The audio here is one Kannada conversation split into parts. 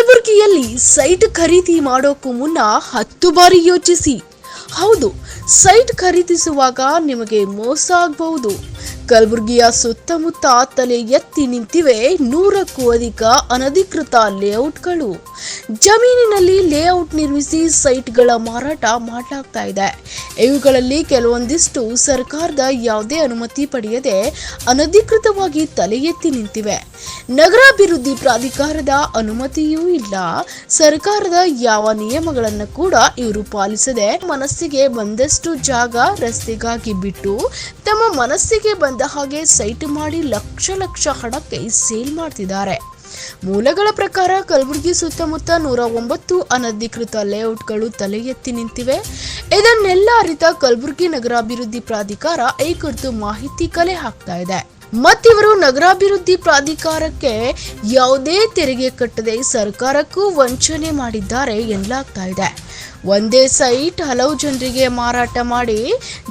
ಕಲಬುರಗಿಯಲ್ಲಿ ಸೈಟ್ ಖರೀದಿ ಮಾಡೋಕ್ಕೂ ಮುನ್ನ ಹತ್ತು ಬಾರಿ ಯೋಚಿಸಿ. ಹೌದು ಸೈಟ್ ಖರೀದಿಸುವಾಗ ನಿಮಗೆ ಮೋಸ ಆಗಬಹುದು. ಕಲಬುರಗಿಯ ಸುತ್ತಮುತ್ತ ತಲೆ ಎತ್ತಿ ನಿಂತಿವೆ ನೂರಕ್ಕೂ ಅಧಿಕ ಅನಧಿಕೃತ ಲೇಔಟ್ಗಳು. ಜಮೀನಿನಲ್ಲಿ ಲೇಔಟ್ ನಿರ್ಮಿಸಿ ಸೈಟ್ಗಳ ಮಾರಾಟ ಮಾಡಲಾಗ್ತಾ ಇದೆ. ಇವುಗಳಲ್ಲಿ ಕೆಲವೊಂದಿಷ್ಟು ಸರ್ಕಾರದ ಯಾವುದೇ ಅನುಮತಿ ಪಡೆಯದೆ ಅನಧಿಕೃತವಾಗಿ ತಲೆ ಎತ್ತಿ ನಿಂತಿವೆ. ನಗರಾಭಿವೃದ್ಧಿ ಪ್ರಾಧಿಕಾರದ ಅನುಮತಿಯೂ ಇಲ್ಲ. ಸರ್ಕಾರದ ಯಾವ ನಿಯಮಗಳನ್ನು ಕೂಡ ಇವರು ಪಾಲಿಸದೆ ಮನಸ್ಸಿಗೆ ಬಂದಷ್ಟು ಜಾಗ ರಸ್ತೆಗಾಗಿ ಬಿಟ್ಟು ತಮ್ಮ ಮನಸ್ಸಿಗೆ ಬಂದ ಹಾಗೆ ಸೈಟ್ ಮಾಡಿ ಲಕ್ಷ ಲಕ್ಷ ಹಣಕ್ಕೆ ಸೇಲ್ ಮಾಡ್ತಿದ್ದಾರೆ. ಮೂಲಗಳ ಪ್ರಕಾರ ಕಲಬುರಗಿ ಸುತ್ತಮುತ್ತ ನೂರ ಒಂಬತ್ತು ಅನಧಿಕೃತ ಲೇಔಟ್ಗಳು ತಲೆ ಎತ್ತಿ ನಿಂತಿವೆ. ಇದನ್ನೆಲ್ಲ ಅರಿತ ಕಲಬುರಗಿ ನಗರಾಭಿವೃದ್ಧಿ ಪ್ರಾಧಿಕಾರ ಈ ಕುರಿತು ಮಾಹಿತಿ ಕಲೆ ಹಾಕ್ತಾ ಇದೆ. ಮತ್ತಿವರು ನಗರಾಭಿವೃದ್ಧಿ ಪ್ರಾಧಿಕಾರಕ್ಕೆ ಯಾವುದೇ ತೆರಿಗೆ ಕಟ್ಟದೆ ಸರ್ಕಾರಕ್ಕೂ ವಂಚನೆ ಮಾಡಿದ್ದಾರೆ ಎನ್ನಲಾಗ್ತಾ ಇದೆ. ಒಂದೇ ಸೈಟ್ ಹಲವು ಜನರಿಗೆ ಮಾರಾಟ ಮಾಡಿ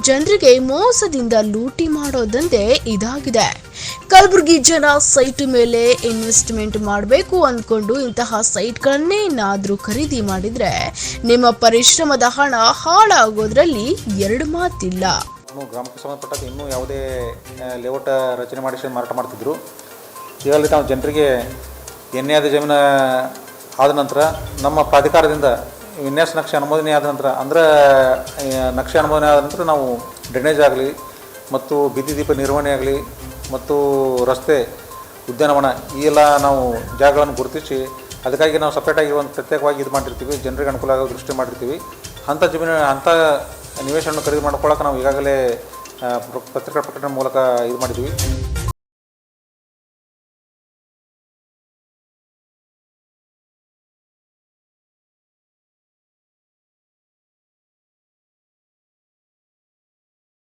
ಜನರಿಗೆ ಮೋಸದಿಂದ ಲೂಟಿ ಮಾಡೋದಂದೇ ಇದಾಗಿದೆ. ಕಲಬುರಗಿ ಜನ ಸೈಟ್ ಮೇಲೆ ಇನ್ವೆಸ್ಟ್ಮೆಂಟ್ ಮಾಡಬೇಕು ಅಂದ್ಕೊಂಡು ಇಂತಹ ಸೈಟ್ಗಳನ್ನೇ ಏನಾದರೂ ಖರೀದಿ ಮಾಡಿದ್ರೆ ನಿಮ್ಮ ಪರಿಶ್ರಮದ ಹಣ ಹಾಳಾಗೋದ್ರಲ್ಲಿ ಎರಡು ಮಾತಿಲ್ಲ. ಇನ್ನು ಗ್ರಾಮಕ್ಕೆ ಸಂಬಂಧಪಟ್ಟಂತೆ ಇನ್ನೂ ಯಾವುದೇ ಲೇಔಟ್ ರಚನೆ ಮಾಡಿಸಿ ಮಾರಾಟ ಮಾಡ್ತಿದ್ರು. ಇದರಲ್ಲಿ ನಾವು ಜನರಿಗೆ ಎಣ್ಣೆ ಆದ ಜಮೀನು ಆದ ನಂತರ ನಮ್ಮ ಪ್ರಾಧಿಕಾರದಿಂದ ವಿನ್ಯಾಸ ನಕ್ಷೆ ಅನುಮೋದನೆ ಆದ ನಂತರ, ಅಂದ್ರೆ ನಕ್ಷೆ ಅನುಮೋದನೆ ಆದ ನಂತರ ನಾವು ಡ್ರೈನೇಜ್ ಆಗಲಿ ಮತ್ತು ಬಿದ್ದಿ ದೀಪ ನಿರ್ವಹಣೆ ಆಗಲಿ ಮತ್ತು ರಸ್ತೆ ಉದ್ಯಾನವನ ಈ ಎಲ್ಲ ನಾವು ಜಾಗಗಳನ್ನು ಗುರುತಿಸಿ ಅದಕ್ಕಾಗಿ ನಾವು ಸಪ್ರೇಟಾಗಿ ಒಂದು ಪ್ರತ್ಯೇಕವಾಗಿ ಇದು ಮಾಡಿರ್ತೀವಿ, ಜನರಿಗೆ ಅನುಕೂಲ ಆಗೋ ದೃಷ್ಟಿ ಮಾಡಿರ್ತೀವಿ. ಅಂಥ ಜಮೀನು, ಅಂಥ ನಿವೇಶನ ಖರೀದಿ ಮಾಡ್ಕೊಳ್ಳೋಕೆ ನಾವು ಈಗಾಗಲೇ ಪತ್ರಿಕಾ ಪ್ರಕಟಣೆ ಮೂಲಕ ಇದು ಮಾಡಿದ್ದೀವಿ.